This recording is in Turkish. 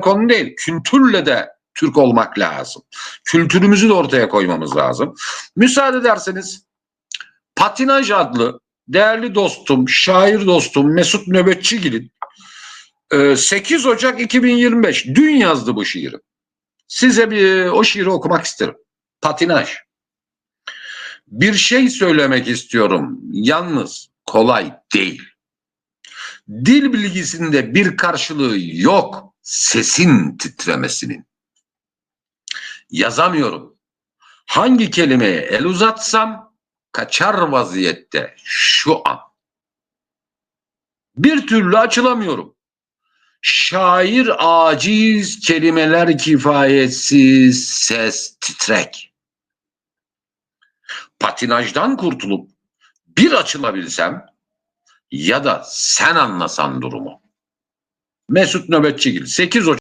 konu değil. Kültürle de Türk olmak lazım. Kültürümüzü de ortaya koymamız lazım. Müsaade ederseniz Patinaj adlı değerli dostum, şair dostum Mesut Nöbetçigil'in e, 8 Ocak 2025 dün yazdı bu şiiri. Size bir o şiiri okumak isterim. Patinaj. Bir şey söylemek istiyorum. Yalnız kolay değil. Dil bilgisinde bir karşılığı yok sesin titremesinin. Yazamıyorum. Hangi kelimeye el uzatsam kaçar vaziyette şu an. Bir türlü açılamıyorum. Şair aciz, kelimeler kifayetsiz, ses titrek. Patinajdan kurtulup bir açılabilsem ya da sen anlasan durumu. Mesut Nöbetçigil. 8 Ocak